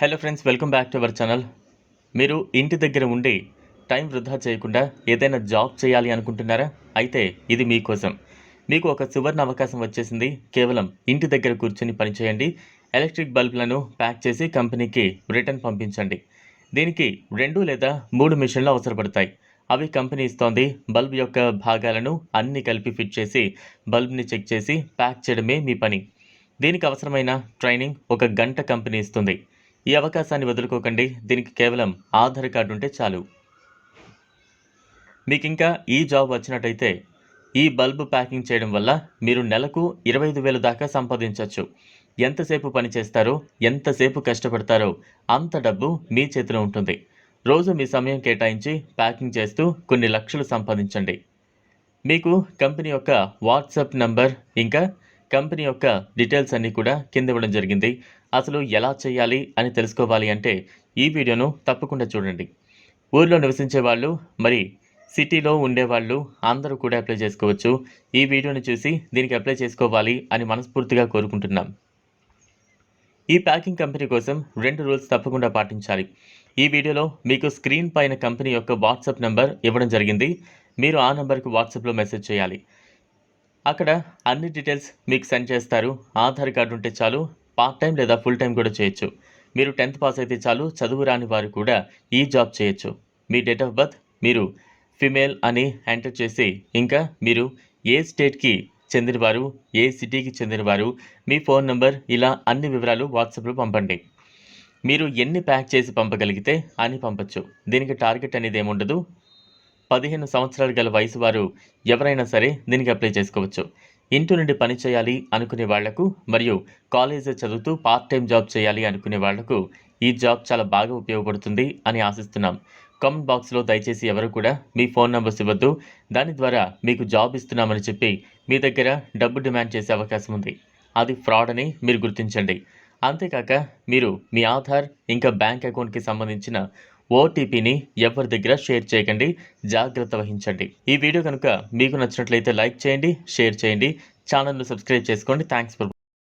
Hello friends welcome back to our channel మీరు ఇంటి దగ్గర ఉండి టైం వృధా చేయకుండా ఏదైనా జాబ్ చేయాలి అనుకుంటున్నారా? అయితే ఇది మీకోసం. మీకు ఒక సువర్ణ అవకాశం వచ్చేసింది. కేవలం ఇంటి దగ్గర కూర్చొని పనిచేయండి ఎలక్ట్రిక్ బల్బులను ప్యాక్ చేసి కంపెనీకి రిటర్న్ పంపించండి. దీనికి రెండు లేదా మూడు మిషన్లు అవసరపడతాయి. అవి కంపెనీ ఇస్తోంది. బల్బ్ యొక్క భాగాలను అన్ని కలిపి ఫిట్ చేసి బల్బ్ని చెక్ చేసి ప్యాక్ చేయడమే మీ పని. దీనికి అవసరమైన ట్రైనింగ్ ఒక గంట కంపెనీ ఇస్తుంది. ఈ అవకాశాన్ని వదులుకోకండి. దీనికి కేవలం ఆధార్ కార్డు ఉంటే చాలు. మీకు ఇంకా ఈ జాబ్ వచ్చినట్టయితే ఈ బల్బ్ ప్యాకింగ్ చేయడం వల్ల మీరు నెలకు ఇరవై ఐదు వేలు దాకా సంపాదించవచ్చు ఎంతసేపు పని చేస్తారో ఎంతసేపు కష్టపడతారో అంత డబ్బు మీ చేతిలో ఉంటుంది. రోజు మీ సమయం కేటాయించి ప్యాకింగ్ చేస్తూ కొన్ని లక్షలు సంపాదించండి. మీకు కంపెనీ యొక్క వాట్సాప్ నంబర్ ఇంకా కంపెనీ యొక్క డీటెయిల్స్ అన్నీ కూడా కింద ఇవ్వడం జరిగింది. అసలు ఎలా చేయాలి అని తెలుసుకోవాలి అంటే ఈ వీడియోను తప్పకుండా చూడండి. ఊర్లో నివసించే వాళ్ళు మరి సిటీలో ఉండేవాళ్ళు అందరూ కూడా అప్లై చేసుకోవచ్చు. ఈ వీడియోని చూసి దీనికి అప్లై చేసుకోవాలి అని మనస్ఫూర్తిగా కోరుకుంటున్నాం. ఈ ప్యాకింగ్ కంపెనీ కోసం రెండు రూల్స్ తప్పకుండా పాటించాలి. ఈ వీడియోలో మీకు స్క్రీన్ పైన కంపెనీ యొక్క వాట్సాప్ నెంబర్ ఇవ్వడం జరిగింది. మీరు ఆ నెంబర్కి వాట్సాప్లో మెసేజ్ చేయాలి. అక్కడ అన్ని డీటెయిల్స్ మీకు సెండ్ చేస్తారు. ఆధార్ కార్డు ఉంటే చాలు పార్ట్ టైం లేదా ఫుల్ టైం కూడా చేయొచ్చు. మీరు టెన్త్ పాస్ అయితే చాలు చదువు రాని వారు కూడా ఈ జాబ్ చేయొచ్చు. మీ డేట్ ఆఫ్ బర్త్ మీరు ఫిమేల్ అని ఎంటర్ చేసి ఇంకా మీరు ఏ స్టేట్కి చెందినవారు ఏ సిటీకి చెందినవారు మీ ఫోన్ నంబర్ ఇలా అన్ని వివరాలు వాట్సాప్లో పంపండి. మీరు ఎన్ని ప్యాక్ చేసి పంపగలిగితే అని పంపచ్చు. దీనికి టార్గెట్ అనేది ఏముండదు. పదిహేను సంవత్సరాలు గల వయసు వారు ఎవరైనా సరే దీనికి అప్లై చేసుకోవచ్చు. ఇంటి నుండి పని చేయాలి అనుకునే వాళ్ళకు మరియు కాలేజీ చదువుతూ పార్ట్ టైం జాబ్ చేయాలి అనుకునే వాళ్ళకు ఈ జాబ్ చాలా బాగా ఉపయోగపడుతుంది అని ఆశిస్తున్నాం. కామెంట్ బాక్స్లో దయచేసి ఎవరు కూడా మీ ఫోన్ నంబర్స్ ఇవ్వద్దు. దాని ద్వారా మీకు జాబ్ ఇస్తున్నామని చెప్పి మీ దగ్గర డబ్బు డిమాండ్ చేసే అవకాశం ఉంది. అది ఫ్రాడ్ అని మీరు గుర్తించండి. అంతేకాక మీరు మీ ఆధార్ ఇంకా బ్యాంక్ అకౌంట్కి సంబంధించిన ఓటీపీని ఎవరి దగ్గర షేర్ చేయకండి జాగ్రత్త వహించండి. ఈ వీడియో కనుక మీకు నచ్చినట్లయితే లైక్ చేయండి షేర్ చేయండి. ఛానల్ను సబ్స్క్రైబ్ చేసుకోండి. Thanks for